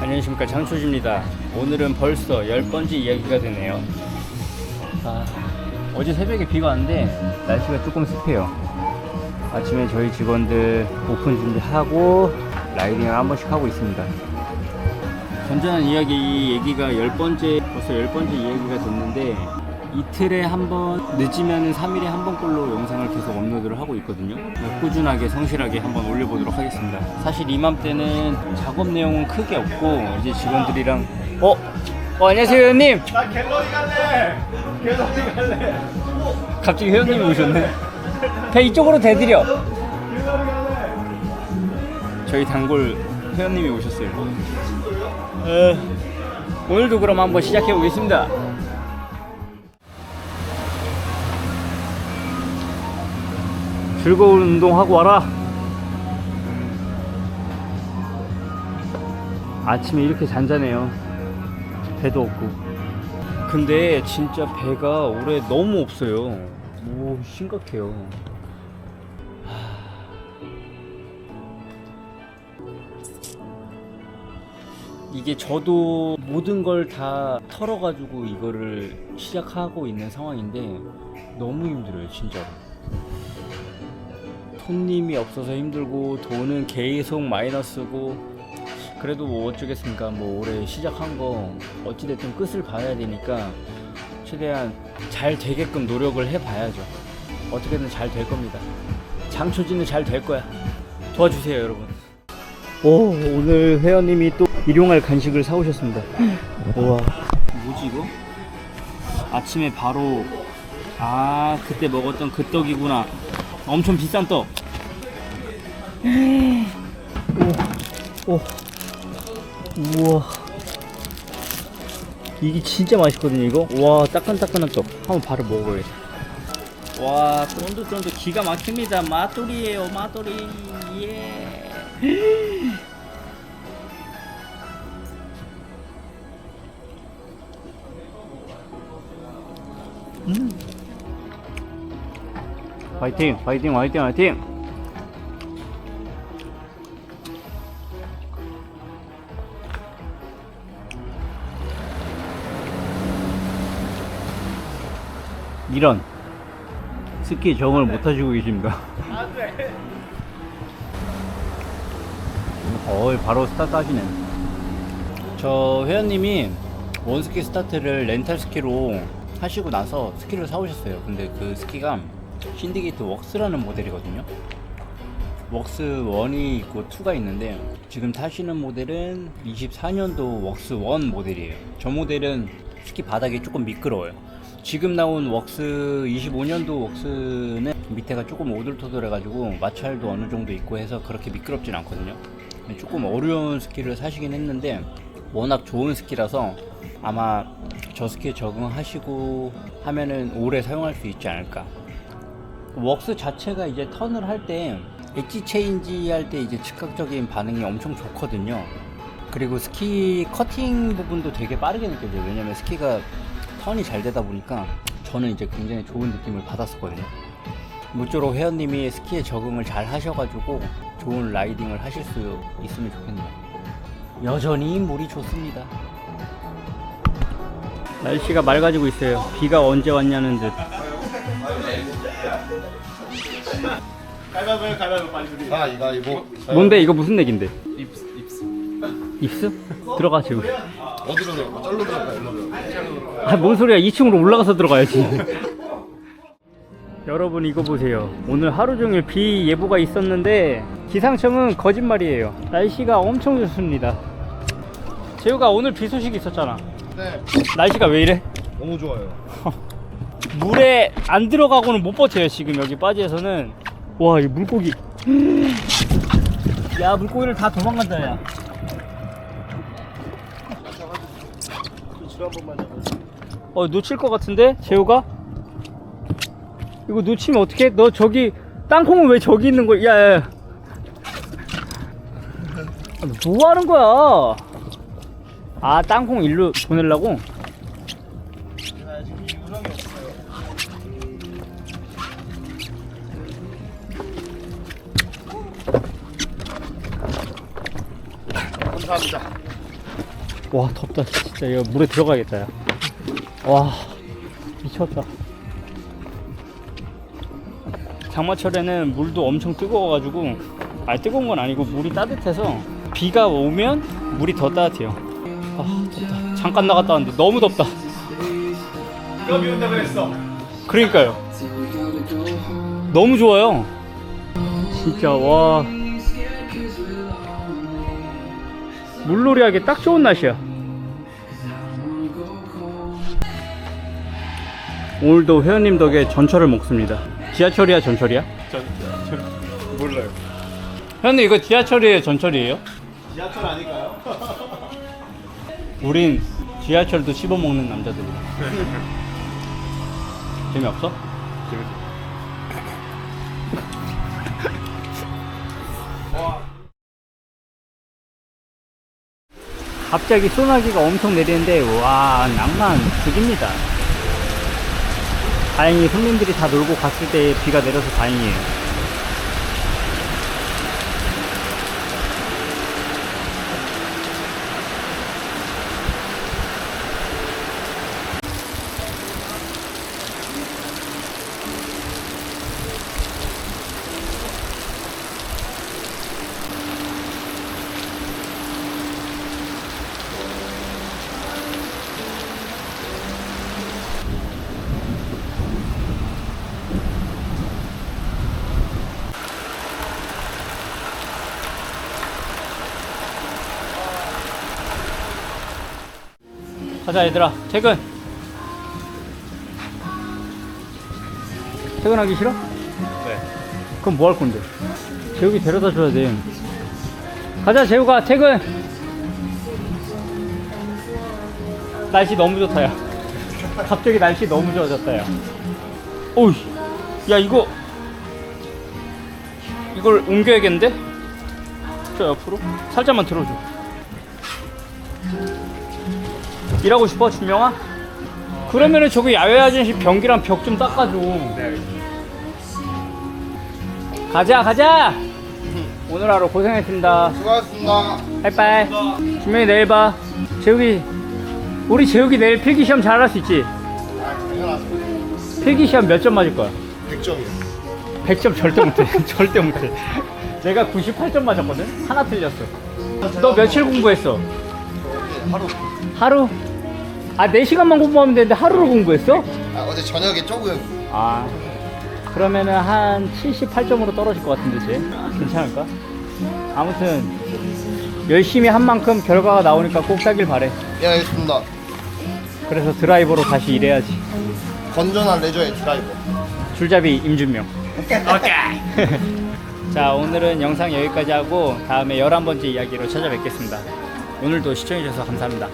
안녕하십니까 장초지입니다. 오늘은 벌써 열 번째 이야기가 되네요. 아, 어제 새벽에 비가 왔는데 날씨가 조금 습해요. 아침에 저희 직원들 오픈 준비하고 라이딩을 한 번씩 하고 있습니다. 전전한 이야기 이 얘기가 열 번째 벌써 열 번째 이야기가 됐는데 이틀에 한 번 늦으면 3일에 한 번꼴로 영상을 계속 업로드를 하고 있거든요. 꾸준하게 성실하게 한번 올려보도록 하겠습니다. 사실 이맘때는 작업 내용은 크게 없고 이제 직원들이랑 어, 어 안녕하세요 회원님. 나 갤러리 갈래. 갤러리 갈래. 갑자기 회원님이 오셨네. 배 이쪽으로 대드려. 갤러리 갈래. 저희 단골 회원님이 오셨어요. 어, 오늘도 그럼 한번 시작해 보겠습니다. 즐거운 운동하고 와라. 아침에 이렇게 잔잔해요. 배도 없고. 근데 진짜 배가 올해 너무 없어요. 오, 심각해요. 이게 저도 모든 걸 다 털어가지고 이거를 시작하고 있는 상황인데 너무 힘들어요, 진짜로. 손님이 없어서 힘들고 돈은 계속 마이너스고 그래도 뭐 어쩌겠습니까? 뭐 올해 시작한 거 어찌됐든 끝을 봐야 되니까 최대한 잘 되게끔 노력을 해봐야죠. 어떻게든 잘 될 겁니다. 장초진은 잘 될 거야. 도와주세요, 여러분. 오, 오늘 회원님이 또 일용할 간식을 사오셨습니다. 우와. 뭐지 이거? 아침에 바로 아 그때 먹었던 그 떡이구나. 엄청 비싼 떡. 오, 오, 우와. 이게 진짜 맛있거든요 이거. 와 따끈따끈한 떡. 한번 바로 먹어야겠다. 와 쫀득쫀득 기가 막힙니다. 맛돌이에요 맛돌이. 예. 화이팅, 화이팅, 화이팅, 화이팅. 이런 스키 정을 못 하시고 계십니다. 어이 바로 스타트 하시네. 저 회원님이 원스키 스타트를 렌탈 스키로 하시고 나서 스키를 사오셨어요. 근데 그 스키가 신디게이트 웍스라는 모델이거든요. 웍스 1이 있고 2가 있는데 지금 타시는 모델은 24년도 웍스 1 모델이에요. 저 모델은 스키 바닥이 조금 미끄러워요. 지금 나온 웍스 25년도 웍스는 밑에가 조금 오돌토돌해가지고 마찰도 어느 정도 있고 해서 그렇게 미끄럽진 않거든요. 조금 어려운 스키를 사시긴 했는데 워낙 좋은 스키라서 아마 저 스키에 적응하시고 하면은 오래 사용할 수 있지 않을까. 웍스 자체가 이제 턴을 할 때 엣지 체인지 할 때 이제 즉각적인 반응이 엄청 좋거든요. 그리고 스키 커팅 부분도 되게 빠르게 느껴져요. 왜냐면 스키가 턴이 잘 되다 보니까 저는 이제 굉장히 좋은 느낌을 받았었거든요. 무쪼록 회원님이 스키에 적응을 잘 하셔가지고 좋은 라이딩을 하실 수 있으면 좋겠네요. 여전히 물이 좋습니다. 날씨가 맑아지고 있어요. 비가 언제 왔냐는 듯. 가위바위보 가위바위보 빨리 우리. 아 이거 이거 뭔데 이거 무슨 얘긴데? 입스 입스 입스? 들어가 지금. 어디로 들어가? 쩔로 들어가 일로 들어가 아, 뭔 소리야? 2층으로 올라가서 들어가야지. 여러분 이거 보세요. 오늘 하루 종일 비 예보가 있었는데 기상청은 거짓말이에요. 날씨가 엄청 좋습니다. 재우가 오늘 비 소식이 있었잖아. 네 날씨가 왜 이래? 너무 좋아요 물에 안 들어가고는 못 버텨요 지금 여기 바지에서는 와 이 물고기 야 물고기를 다 도망간다 야 한 번만 잡아. 어, 놓칠 것 같은데? 재호가? 이거 놓치면 어떡해? 너 저기, 땅콩은 왜 저기 있는 거야? 야, 야, 야. 아, 너뭐 하는 거야? 아, 땅콩 일로 보내려고? 나 지금 유성이 없어요. 감사합니다. 와 덥다 진짜. 이거 물에 들어가겠다 야. 와 미쳤다. 장마철에는 물도 엄청 뜨거워가지고 아 뜨거운 건 아니고 물이 따뜻해서 비가 오면 물이 더 따뜻해요. 아 덥다. 잠깐 나갔다 왔는데 너무 덥다. 누가 비 온다 그랬어? 그러니까요. 너무 좋아요. 진짜 와 물놀이 하기 딱 좋은 날씨야 오늘도 회원님 덕에 전철을 먹습니다 지하철이야 전철이야? 전, 전 몰라요. 회원님 이거 지하철이에요 전철이에요? 지하철 아닐까요? 우린 지하철도 씹어먹는 남자들이야 재미없어? 갑자기 소나기가 엄청 내리는데 와 낭만 죽입니다. 다행히 손님들이 다 놀고 갔을 때 비가 내려서 다행이에요 가자 얘들아. 퇴근. 퇴근하기 싫어? 네. 그럼 뭐 할 건데? 재욱이 데려다 줘야 돼. 가자 재욱아. 퇴근. 날씨 너무 좋다 야. 갑자기 날씨 너무 좋아졌다 야. 오우 야 이거. 이걸 옮겨야겠는데? 저 옆으로? 살짝만 들어줘 일하고 싶어 준명아? 그러면은 저기 야외 아저씨 변기랑 벽 좀 닦아줘 네. 가자 가자 오늘 하루 고생했습니다 수고하셨습니다. 빠이빠이 준명이 내일 봐 재욱이 우리 재욱이 내일 필기 시험 잘 할 수 있지? 아, 당연하죠. 필기 시험 몇 점 맞을 거야? 100점이요. 100점 절대 못해 절대 못해 내가 98점 맞았거든? 하나 틀렸어 너 며칠 공부했어? 하루. 하루? 아 4시간만 공부하면 되는데 하루를 공부했어? 아, 어제 저녁에 조금 아 그러면은 한 78점으로 떨어질 것 같은데 쟤 괜찮을까? 아무튼 열심히 한 만큼 결과가 나오니까 꼭 따길 바래 예, 알겠습니다. 그래서 드라이버로 다시 일해야지 건전한 레저의 드라이버. 줄잡이 임준명 오케이 자 오늘은 영상 여기까지 하고 다음에 11번째 이야기로 찾아뵙겠습니다 오늘도 시청해주셔서 감사합니다